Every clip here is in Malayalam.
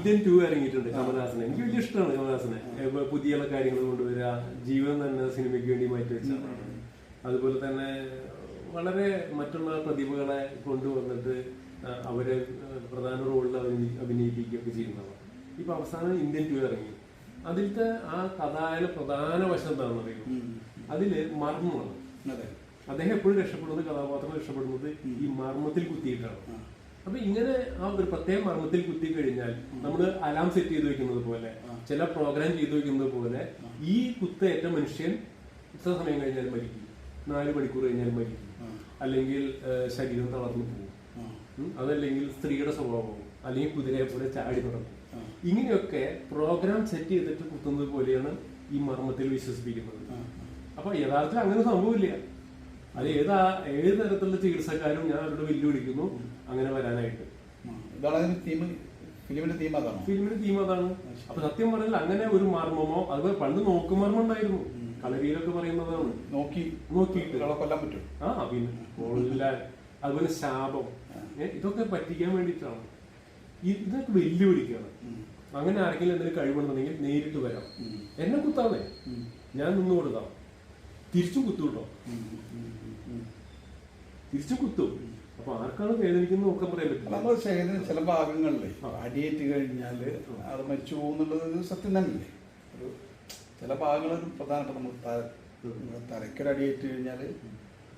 ഇന്ത്യൻ ടൂ ഇറങ്ങിയിട്ടുണ്ട് കമലഹാസനെ എനിക്ക് വലിയ ഇഷ്ടമാണ് കമലഹാസനെ പുതിയ കാര്യങ്ങൾ കൊണ്ടുവരിക ജീവൻ തന്നെ സിനിമയ്ക്ക് വേണ്ടി മാറ്റി വെച്ച അതുപോലെ തന്നെ വളരെ മറ്റുള്ള പ്രതിഭകളെ കൊണ്ടുവന്നിട്ട് അവരെ പ്രധാന റോളിൽ അഭിനയി- അഭിനയിപ്പിക്കുകയൊക്കെ ചെയ്യുന്നതാണ് ഇപ്പൊ അവസാനം ഇന്ത്യൻ ടൂ ഇറങ്ങി. അതിലത്തെ ആ കഥായുടെ പ്രധാന വശം എന്താണെന്ന് അറിയുമോ അതിൽ മർമ്മമാണ്. അദ്ദേഹം എപ്പോഴും രക്ഷപ്പെടുന്നത് കഥാപാത്രം രക്ഷപ്പെടുന്നത് ഈ മർമ്മത്തിൽ കുത്തിയിട്ടാണ്. അപ്പൊ ഇങ്ങനെ ആ ഒരു പ്രത്യേക മർമ്മത്തിൽ കുത്തി കഴിഞ്ഞാൽ നമ്മൾ അലാം സെറ്റ് ചെയ്ത് വെക്കുന്നത് പോലെ ചില പ്രോഗ്രാം ചെയ്ത് വെക്കുന്നത് പോലെ ഈ കുത്തേറ്റ മനുഷ്യൻ ഇത്ര സമയം കഴിഞ്ഞാൽ മരിക്കും നാല് മണിക്കൂർ കഴിഞ്ഞാൽ മരിക്കും അല്ലെങ്കിൽ ശരീരം തളർന്നു പോകും. അതല്ലെങ്കിൽ സ്ത്രീയുടെ സ്വഭാവവും അല്ലെങ്കിൽ കുതിരയെ പോലെ ചാടി നടക്കും. ഇങ്ങനെയൊക്കെ പ്രോഗ്രാം സെറ്റ് ചെയ്തിട്ട് കുത്തുന്നത് പോലെയാണ് ഈ മർമ്മത്തിൽ വിശ്വസിപ്പിക്കുന്നത്. അപ്പൊ യഥാർത്ഥത്തിൽ അങ്ങനെ സംഭവമില്ല. അത് ഏതാ ഏത് തരത്തിലുള്ള ചികിത്സക്കാരും ഞാൻ അവരോട് വെല്ലുവിളിക്കുന്നു അങ്ങനെ വരാനായിട്ട്. ഇതാണ് തീം ഫിലിമിന്റെ തീം അതാണോ? ഫിലിമിന്റെ തീം അതാണ്. അപ്പൊ സത്യം പറഞ്ഞാൽ അങ്ങനെ ഒരു മർമ്മമോ അതുപോലെ പണ്ട് നോക്കുമർമ്മം ഉണ്ടായിരുന്നു. കളരിയിലൊക്കെ പറയുന്നതാണ്. നോക്കി നോക്കിയിട്ട്. കൊല്ലാൻ പറ്റും. ആ പിന്നെ കൊല്ലാൻ അതുപോലെ ശാപം. ഇതൊക്കെ പറ്റിക്കാൻ വേണ്ടിയിട്ടാണ്. ഇതൊക്കെ വെല്ലുവിളിക്കുകയാണ് അങ്ങനെ ആരെങ്കിലും എന്തെങ്കിലും കഴിവുണ്ടെന്നുണ്ടെങ്കിൽ നേരിട്ട് വരാം. എന്നെ കുത്താതെ ഞാൻ നിന്ന് കൊടുക്കാം തിരിച്ചു കുത്തു കേട്ടോ തിരിച്ചു കുത്തും. അപ്പൊ ആർക്കാണ് വേദനിക്കുന്നത് ഒക്കെ പറയാൻ പറ്റില്ല. നമ്മൾ ശരീരത്തിന് ചില ഭാഗങ്ങളിൽ അടിയേറ്റ് കഴിഞ്ഞാൽ അത് മരിച്ചു പോകുന്നുള്ളത് സത്യം തന്നെയല്ലേ? ഒരു ചില ഭാഗങ്ങൾ പ്രധാനപ്പെട്ട നമ്മൾ തലക്കൊരു അടിയേറ്റ് കഴിഞ്ഞാൽ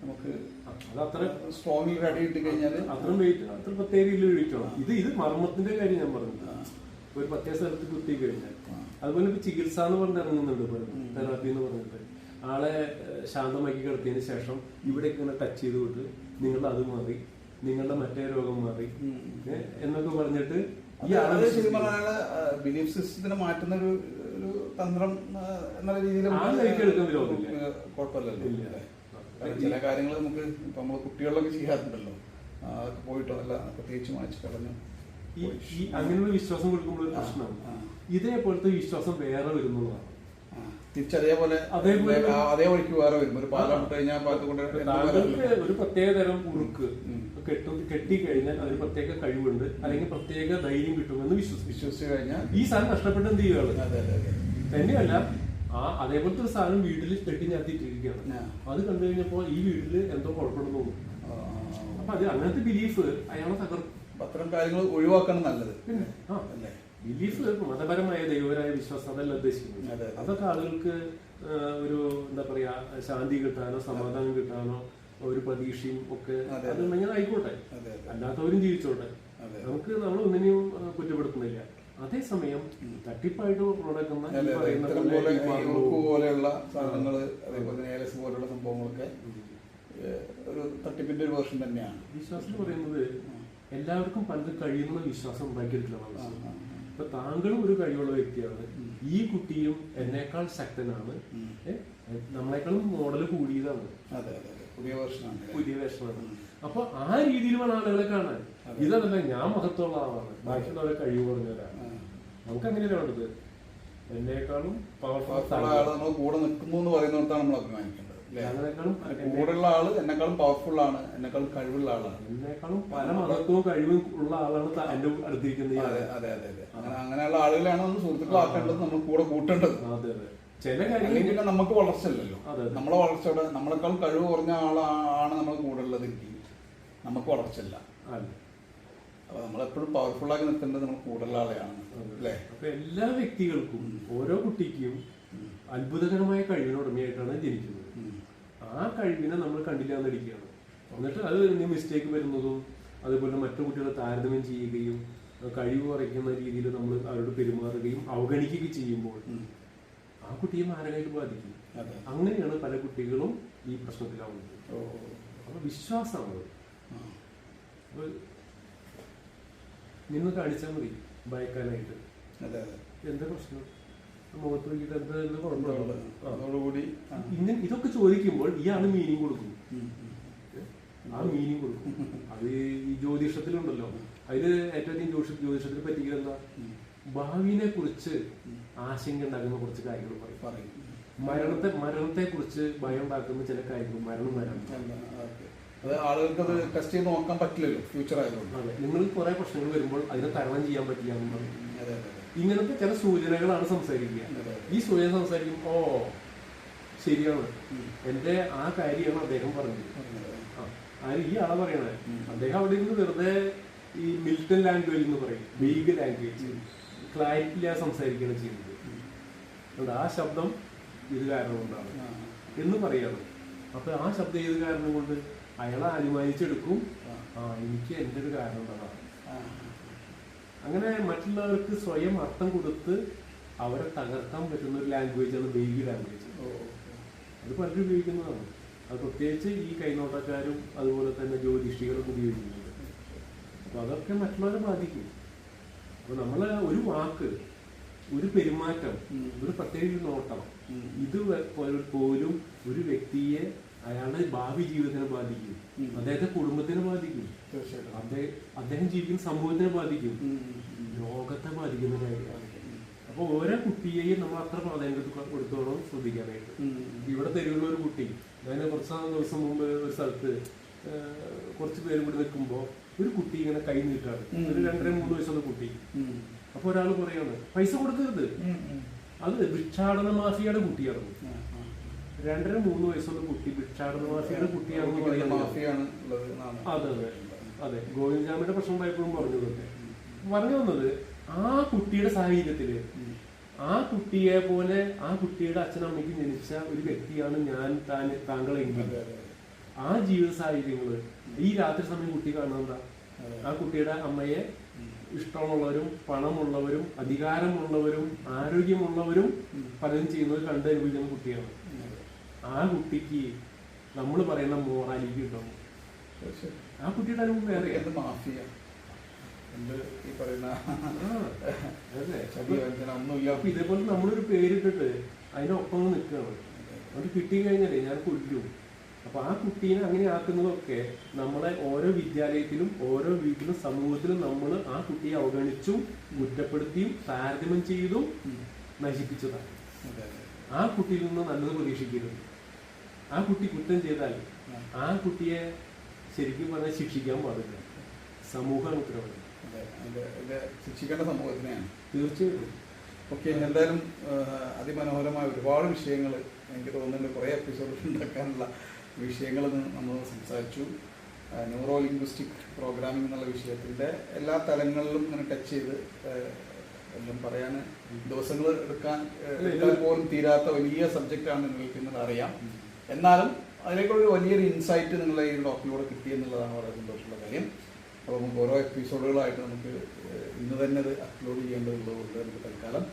നമുക്ക് അത് അത്ര സ്ട്രോങ്ങിൽ ഒരു കഴിഞ്ഞാൽ ഇട്ട് കഴിഞ്ഞാൽ അത്രയും വെയിറ്റ് അത്ര പ്രത്യേക രീതിയിൽ ഇത് ഇത് മർമ്മത്തിന്റെ കാര്യം ഞാൻ പറഞ്ഞത് ഒരു പ്രത്യേക സ്ഥലത്ത് കുത്തി കഴിഞ്ഞാൽ അതുപോലെ ഇപ്പൊ ചികിത്സ എന്ന് പറഞ്ഞ് ഇറങ്ങുന്നുണ്ട് തെറാപ്പി എന്ന് പറഞ്ഞിട്ട്. ആളെ ശാന്തമാക്കി കിടത്തിയതിന് ശേഷം ഇവിടെ ഇങ്ങനെ ടച്ച് ചെയ്ത് വിട്ട് നിങ്ങളുടെ അത് മാറി നിങ്ങളുടെ മറ്റേ രോഗം മാറി. എന്നൊക്കെ പറഞ്ഞിട്ട് ഈ ആളെ അത് ശരിക്കും പറഞ്ഞാൽ ബിലീഫ് സിസ്റ്റത്തിനെ മാറ്റുന്ന ഒരു ഒരു തന്ത്രം എന്നുള്ള രീതിയിൽ. കുഴപ്പമില്ലല്ലോ. ചില കാര്യങ്ങൾ നമുക്ക് ഇപ്പൊ നമ്മൾ കുട്ടികളിലൊക്കെ ചെയ്യാറുണ്ടല്ലോ. അതൊക്കെ പോയിട്ട് നല്ല പ്രത്യേകിച്ച് മാറ്റി കളഞ്ഞു ഈ അങ്ങനെയുള്ള വിശ്വാസം കൊടുക്കുമ്പോൾ ഒരു പ്രശ്നമാണ്. ഇതേപോലത്തെ വിശ്വാസം വേറെ വരുന്നതാണ് ആ, തിരിച്ചതേപോലെ അതേ വഴിക്ക് വേറെ വരും. ഒരു പാലം ഇട്ട് കഴിഞ്ഞാൽ പാലത്ത് കൊണ്ട് ഒരു പ്രത്യേക തരം ഉറുക്ക് കെട്ടു കെട്ടി കഴിഞ്ഞാൽ അതിന് പ്രത്യേക കഴിവുണ്ട്. അല്ലെങ്കിൽ പ്രത്യേക ധൈര്യം കിട്ടുമെന്ന് വിശ്വസിച്ചു വിശ്വസിച്ചു കഴിഞ്ഞാൽ ഈ സാധനം നഷ്ടപ്പെട്ട് എന്ത് ചെയ്യുകയാണ് തന്നെയല്ല ആ അതേപോലത്തെ ഒരു സാധനം വീട്ടിൽ കെട്ടി ഞാത്തിയിട്ടിരിക്കുകയാണ് അത് കണ്ടു കഴിഞ്ഞപ്പോ ഈ വീട്ടിൽ എന്തോ കുഴപ്പമുണ്ടെന്ന് തോന്നുന്നു. ആ, അപ്പൊ അത് അങ്ങനത്തെ ബിലീഫ് അയാളെ തകർക്കും. അത്തരം കാര്യങ്ങൾ ഒഴിവാക്കണം നല്ലത്. പിന്നെ ആ. അല്ലേ? ബിലീഫ് മതപരമായ ദൈവപരമായ വിശ്വാസം അതല്ല ഉദ്ദേശിക്കുന്നത്. അതെ, അതെ. അതൊക്കെ ആളുകൾക്ക് ഒരു എന്താ പറയാ ശാന്തി കിട്ടാനോ സമാധാനം കിട്ടാനോ ഒരു പ്രതീക്ഷയും ഒക്കെ അതുണ്ടെങ്കിൽ ആയിക്കോട്ടെ. അല്ലാത്തവരും ജീവിച്ചോട്ടെ. നമുക്ക് നമ്മൾ ഒന്നിനെയും കുറ്റപ്പെടുത്തുന്നില്ല. അതേസമയം തട്ടിപ്പായിട്ട് നടക്കുന്ന പോലെയുള്ള സാധനങ്ങൾ അതേപോലെ ഏലസ് പോലെയുള്ള സംഭവങ്ങളൊക്കെ ഒരു തട്ടിപ്പിന്റെ ഒരു വേർഷൻ തന്നെയാണ്. വിശ്വാസം പറയുന്നത് എല്ലാവർക്കും പലതും കഴിയുന്ന വിശ്വാസം ഉണ്ടാക്കിയെടുക്കണം ആ. ഇപ്പൊ താങ്കളും ഒരു കഴിവുള്ള വ്യക്തിയാണ്. ഈ കുട്ടിയും എന്നേക്കാൾ ശക്തനാണ്. നമ്മളെക്കാളും മോഡൽ കൂടിയതാണ്. പുതിയ പുതിയ വേഷമാണ് അപ്പൊ ആ രീതിയിൽ വേണം ആളുകളെ കാണാൻ. ഇതല്ല ഞാൻ മഹത്വമുള്ള ആളാണ്. ബാക്കിയുള്ളവരെ കഴിവ് പറഞ്ഞവരാണ് നമുക്ക് അങ്ങനെയല്ല വേണ്ടത്? എന്നേക്കാളും പവർഫുൾ കൂടെ നിൽക്കുന്നു എന്ന് പറയുന്നിടത്താണ് നമ്മൾ ഞങ്ങളെക്കാളും കൂടെയുള്ള ആൾ എന്നെക്കാളും പവർഫുൾ ആണ് എന്നെക്കാളും കഴിവുള്ള ആളാണ്. എന്നെക്കാളും പല മതത്വവും കഴിവും ഉള്ള ആളാണ് എന്റെ അതെ അതെ അതെ അങ്ങനെ അങ്ങനെയുള്ള ആളുകളെയാണ് നമ്മൾ സുഹൃത്തുക്കളാക്കേണ്ടത് നമ്മൾ കൂടെ കൂട്ടേണ്ടത്. അതെ അതെ. ചില കാര്യങ്ങൾ പിന്നെ നമുക്ക് വളർച്ച ഇല്ലല്ലോ. അതെ, അതെ. നമ്മളെ വളർച്ചയുടെ നമ്മളെക്കാൾ കഴിവ് കുറഞ്ഞ ആളാണ് നമ്മൾ കൂടെ ഉള്ളതെങ്കിൽ നമുക്ക് വളർച്ചയില്ല ഇല്ല. അപ്പൊ നമ്മളെപ്പോഴും പവർഫുൾ ആയി നിർത്തേണ്ടത് നമ്മൾ കൂടുതലുള്ള ആളെയാണ്. അല്ലേ? അപ്പൊ എല്ലാ വ്യക്തികൾക്കും ഓരോ കുട്ടിക്കും അത്ഭുതകരമായ കഴിവിനുടമയായിട്ടാണ് ജനിക്കുന്നത്. ആ കഴിവിനെ നമ്മൾ കണ്ടില്ല എന്നിരിക്കുകയാണ് എന്നിട്ട് അത് മിസ്റ്റേക്ക് വരുന്നതും അതുപോലെ മറ്റു കുട്ടികളെ താരതമ്യം ചെയ്യുകയും കഴിവ് കുറയ്ക്കുന്ന രീതിയിൽ നമ്മൾ അവരോട് പെരുമാറുകയും അവഗണിക്കുകയും ചെയ്യുമ്പോൾ ആ കുട്ടിയെ മാരകമായിട്ട് ബാധിക്കും. അങ്ങനെയാണ് പല കുട്ടികളും ഈ പ്രശ്നത്തിലാവുന്നത്. അപ്പൊ വിശ്വാസമാണ്. അപ്പൊ നിന്ന് കാണിച്ചാൽ മതി ഭയക്കാനായിട്ട്. എന്താ പ്രശ്നം? മുഖത്ത് നോക്കിയിട്ട്. അതോടുകൂടി. ഇങ്ങനെ ഇതൊക്കെ ചോദിക്കുമ്പോൾ ഇയാൾ മീനിങ് കൊടുക്കും. ആ മീനിങ് കൊടുക്കും. അത് ഈ ജ്യോതിഷത്തിലുണ്ടല്ലോ. അതിൽ ഏറ്റവും അധികം ജ്യോതിഷ ജ്യോതിഷത്തിൽ പറ്റിക്കുക എന്താ? ഭാവിനെ കുറിച്ച് ആശങ്ക ഉണ്ടാക്കുന്ന കുറച്ച് കാര്യങ്ങൾ പറയും. പറയും. മരണത്തെ മരണത്തെ കുറിച്ച് ഭയം ഉണ്ടാക്കുന്ന ചില കാര്യങ്ങൾ മരണം വരാം അത് ആളുകൾക്ക് അത് ടെസ്റ്റ് ചെയ്ത് നോക്കാൻ പറ്റില്ലല്ലോ ഫ്യൂച്ചർ ആയതുകൊണ്ട്. നിങ്ങൾ കുറെ പ്രശ്നങ്ങൾ വരുമ്പോൾ അതിനെ തരണം ചെയ്യാൻ പറ്റില്ല എന്ന് പറയും. അതെ. ഇങ്ങനത്തെ ചില സൂചനകളാണ് സംസാരിക്കുക. ഈ സൂചന സംസാരിക്കും ഓ ശരിയാണ്. എന്റെ ആ കാര്യമാണ് അദ്ദേഹം പറഞ്ഞത്. ആ, ആര് ഈ ആളെ പറയണേ. അദ്ദേഹം അവിടെ ഇരുന്ന് വെറുതെ ഈ മിൽട്ടൺ ലാംഗ്വേജ് എന്ന് പറയും ബീഗ് ലാംഗ്വേജ് ക്ലാരിറ്റി ഇല്ലാതെ സംസാരിക്കുകയാണ് ചെയ്യുന്നത്. അതുകൊണ്ട് ആ ശബ്ദം ഇത് കാരണം കൊണ്ടാണ് എന്ന് പറയാണ് അപ്പൊ ആ ശബ്ദം ഏത് കാരണം കൊണ്ട്? അയാളെ അനുമാനിച്ചെടുക്കും. ആ. എനിക്ക് എന്റെ ഒരു കാരണം ആ. അങ്ങനെ മറ്റുള്ളവർക്ക് സ്വയം അർത്ഥം കൊടുത്ത് അവരെ തകർക്കാൻ പറ്റുന്ന ഒരു ലാംഗ്വേജ് ആണ് ബേബി ലാംഗ്വേജ് അത് പലരും ഉപയോഗിക്കുന്നതാണ്. അത് പ്രത്യേകിച്ച് ഈ കൈനോട്ടക്കാരും അതുപോലെ തന്നെ ജ്യോതിഷികളും ഉപയോഗിക്കുന്നുണ്ട്. അപ്പൊ അതൊക്കെ മറ്റുള്ളവരെ ബാധിക്കും. അപ്പൊ നമ്മൾ ഒരു വാക്ക് ഒരു പെരുമാറ്റം ഒരു പ്രത്യേക നോട്ടം ഇത് പോലും ഒരു വ്യക്തിയെ അയാളുടെ ഭാവി ജീവിതത്തിനെ ബാധിക്കും. അദ്ദേഹത്തെ കുടുംബത്തിനെ ബാധിക്കും. അദ്ദേഹം അദ്ദേഹം ജീവിക്കുന്ന സമൂഹത്തിനെ ബാധിക്കും. ലോകത്തെ ബാധിക്കുന്ന കാര്യമാണ്. അപ്പൊ ഓരോ കുട്ടിയെയും നമ്മൾ അത്ര പ്രാധാന്യം കൊടുത്തോളം ശ്രദ്ധിക്കാനായിട്ട്. ഇവിടെ തെരുവിലുള്ള ഒരു കുട്ടി ഞാൻ കുറച്ച് ദിവസം മുമ്പ് ഒരു സ്ഥലത്ത് കുറച്ച് പേര് കൂടി നിൽക്കുമ്പോ ഒരു കുട്ടി ഇങ്ങനെ കൈ നീട്ടാണ്. ഒരു രണ്ടര മൂന്ന് വയസ്സുള്ള കുട്ടി. അപ്പൊ ഒരാൾ പറയാണ് പൈസ കൊടുക്കരുത്. അത് ഭിക്ഷാടന മാഫിയയുടെ കുട്ടിയാണ്. രണ്ടര മൂന്ന് വയസ്സുള്ള കുട്ടി ഭിക്ഷാടന മാഫിയുടെ കുട്ടിയാണ് അതെ അതെ അതെ. ഗോവിന്ദാമിന്റെ പ്രശ്നം പലപ്പോഴും പറഞ്ഞു തന്നെ പറഞ്ഞു വന്നത് ആ കുട്ടിയുടെ സാഹചര്യത്തിൽ ആ കുട്ടിയെ പോലെ ആ കുട്ടിയുടെ അച്ഛനമ്മയ്ക്ക് ജനിച്ച ഒരു വ്യക്തിയാണ് ഞാൻ താൻ താങ്കളെങ്കിൽ. ആ ജീവിത സാഹചര്യങ്ങൾ ഈ രാത്രി സമയം കുട്ടി കാണുന്നതാ ആ കുട്ടിയുടെ അമ്മയെ ഇഷ്ടമുള്ളവരും പണമുള്ളവരും അധികാരമുള്ളവരും ആരോഗ്യമുള്ളവരും. പലരും ചെയ്യുന്നത് കണ്ടനുഭവിക്കുന്ന കുട്ടിയാണ്. ആ കുട്ടിക്ക് നമ്മൾ പറയുന്ന മോറാലിറ്റി ഉണ്ടാവും. ആ കുട്ടിയുടെ അനുഭവം വേറെ. എന്ത് മാഫിയ? ഈ പറയുന്ന ഇതേപോലെ നമ്മളൊരു പേരിട്ടിട്ട് അതിനൊപ്പം നിൽക്കുകയാണ് അത് കിട്ടി കഴിഞ്ഞാലേ ഞാൻ കൊല്ലും അപ്പൊ ആ കുട്ടീനെ അങ്ങനെ ആക്കുന്നതൊക്കെ നമ്മളെ ഓരോ വിദ്യാലയത്തിലും ഓരോ വീട്ടിലും സമൂഹത്തിലും നമ്മൾ ആ കുട്ടിയെ അവഗണിച്ചും കുറ്റപ്പെടുത്തിയും താരതമ്യം ചെയ്തും നശിപ്പിച്ചതാണ്. ആ കുട്ടിയിൽ നിന്ന് നല്ലത് പ്രതീക്ഷിക്കരുത്. ആ കുട്ടി കുറ്റം ചെയ്താൽ ആ കുട്ടിയെ ശരിക്കും പറഞ്ഞാൽ ശിക്ഷിക്കാൻ പാടില്ല. സമൂഹമാണ് ഉത്തരവാദിത്തം ശിക്ഷിക്കേണ്ട സമൂഹത്തിനെയാണ്. തീർച്ചയായിട്ടും. ഓക്കെ എന്തായാലും അതിമനോഹരമായ ഒരുപാട് വിഷയങ്ങൾ എനിക്ക് തോന്നുന്നുണ്ട്. കുറേ എപ്പിസോഡ് ഉണ്ടാക്കാനുള്ള വിഷയങ്ങൾ നമ്മൾ സംസാരിച്ചു. ന്യൂറോ ലിംഗ്വിസ്റ്റിക് പ്രോഗ്രാമിംഗ് എന്നുള്ള വിഷയത്തിന്റെ എല്ലാ തലങ്ങളിലും ഇങ്ങനെ ടച്ച് ചെയ്ത് എല്ലാം പറയാൻ ദിവസങ്ങൾ എടുക്കാൻ പോലും തീരാത്ത വലിയ സബ്ജക്റ്റാണ് നിങ്ങൾക്ക് ഇന്നത് അറിയാം. എന്നാലും അതിലേക്കുള്ള വലിയൊരു ഇൻസൈറ്റ് നിങ്ങളെ ഈ ഡോക്ടറിലൂടെ കിട്ടിയെന്നുള്ളതാണ് വളരെ സന്തോഷമുള്ള കാര്യം. അപ്പോൾ നമുക്ക് ഓരോ എപ്പിസോഡുകളായിട്ട് നമുക്ക് ഇന്ന് തന്നെ അത് അപ്ലോഡ് ചെയ്യേണ്ടതുള്ളത് കൊണ്ട് നമുക്ക് തൽക്കാലം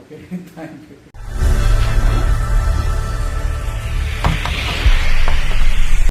ഓക്കെ താങ്ക് യു